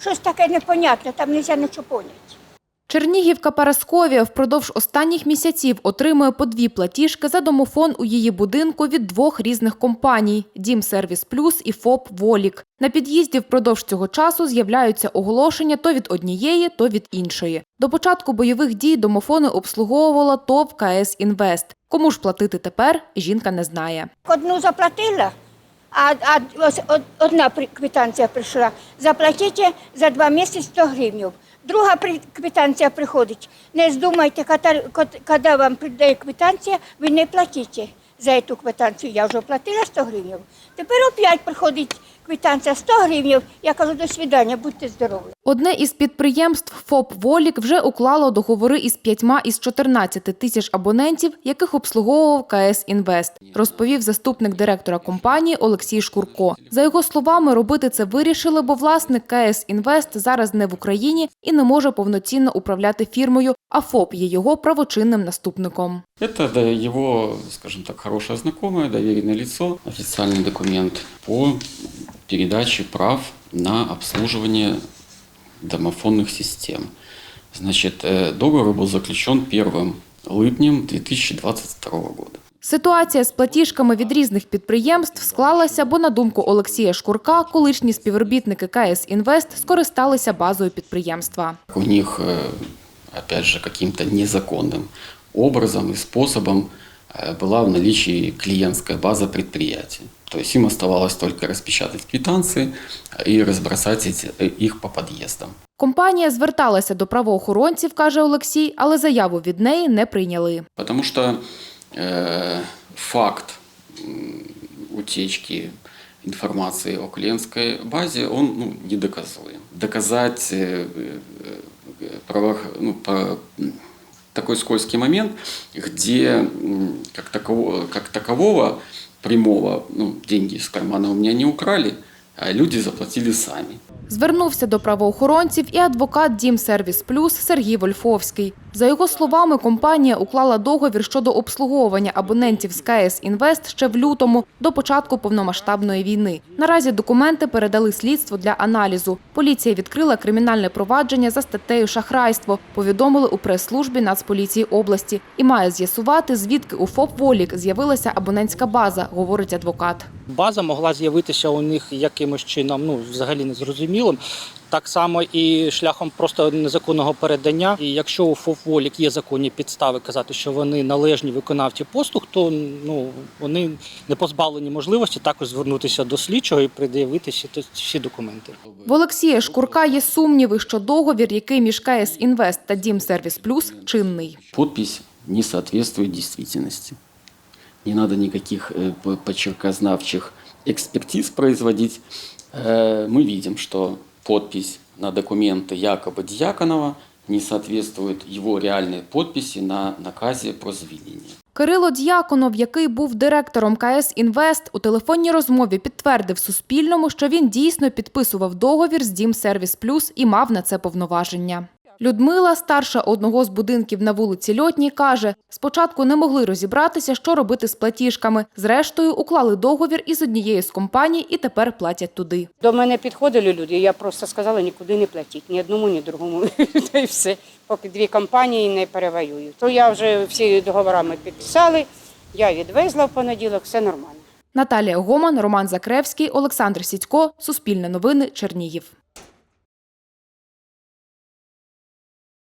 Щось таке непонятне, там не можна нічого поняти. Чернігівка Парасковія впродовж останніх місяців отримує по дві платіжки за домофон у її будинку від двох різних компаній – Дім Сервіс Плюс і ФОП Волік. На під'їзді впродовж цього часу з'являються оголошення то від однієї, то від іншої. До початку бойових дій домофони обслуговувала ТОВ КС Інвест. Кому ж платити тепер, жінка не знає. Одну заплатила, а, а ось одна квитанція прийшла. Заплатіть за два місяці 100 гривень. Друга квитанція приходить. Не здумайте, коли- вам прийде квитанція, ви не платите за цю квитанцію. Я вже платила 100 гривень. Тепер опять приходить квитанція 100 гривень. Я кажу, до свидання, будьте здорові. Одне із підприємств ФОП «Волік» вже уклало договори із п'ятьма із 14 тисяч абонентів, яких обслуговував КС «Інвест», розповів заступник директора компанії Олексій Шкурко. За його словами, робити це вирішили, бо власник КС «Інвест» зараз не в Україні і не може повноцінно управляти фірмою, а ФОП є його правочинним наступником. Это его, скажем так, хорошее знакомое, доверенное лицо, официальный документ по передаче прав на обслуживание домофонных систем. Значит, э, договор был заключен 1 липнем 2022 года. Ситуація з платіжками від різних підприємств склалася, бо, на думку Олексія Шкурка, колишні співробітники КС «Інвест» скористалися базою підприємства. У них, э, опять же, каким-то незаконным образом и способом э, была в наличии клиентская база предприятия. То есть им оставалось только распечатать квитанции и разбросать эти- их по подъездам. Компанія зверталася до правоохоронців, каже Олексій, але заяву від неї не прийняли. Потому что э, факт м, утечки информации о клиентской базе, он ну, недоказуем. Доказать э, э, правоох- ну, по- м, такой скользкий момент, где м, как, такового, как такового прямого ну, деньги з кармана у мене не украли, а люди заплатили самі. Звернувся до правоохоронців і адвокат Дім Сервіс Плюс Сергій Вольфовський. За його словами, компанія уклала договір щодо обслуговування абонентів з КС «Інвест» ще в лютому, до початку повномасштабної війни. Наразі документи передали слідству для аналізу. Поліція відкрила кримінальне провадження за статтею «Шахрайство», повідомили у прес-службі Нацполіції області. І має з'ясувати, звідки у ФОП «Волік» з'явилася абонентська база, говорить адвокат. База могла з'явитися у них якимось чином, ну взагалі незрозумілим Так само і шляхом просто незаконного передання. І якщо у ФОВОЛІК є законні підстави казати, що вони належні виконавці послуг, то ну вони не позбавлені можливості також звернутися до слідчого і пред'явити всі, всі документи. В Олексія Шкурка є сумніви, що договір, який між КС «Інвест» та Дім Сервіс Плюс, чинний. Подпись не соответствует действительности. Не надо никаких э, п- почеркознавчих экспертиз производить. Э, Мы видим, что подпись на документы якобы Дьяконова не соответствует его реальной подписи на наказе про звільнення. Кирило Д'яконов, який був директором КС «Інвест», у телефонній розмові підтвердив Суспільному, що він дійсно підписував договір з Дім Сервіс Плюс і мав на це повноваження. Людмила, старша одного з будинків на вулиці Льотній, каже, спочатку не могли розібратися, що робити з платіжками. Зрештою, уклали договір із однією з компаній і тепер платять туди. До мене підходили люди, я просто сказала нікуди не платіть, ні одному, ні другому. Та й все, поки дві компанії не перевоюють. То я вже всі договорами підписали, я відвезла в понеділок, все нормально. Наталія Гоман, Роман Закревський, Олександр Сідько, Суспільне новини, Чернігів.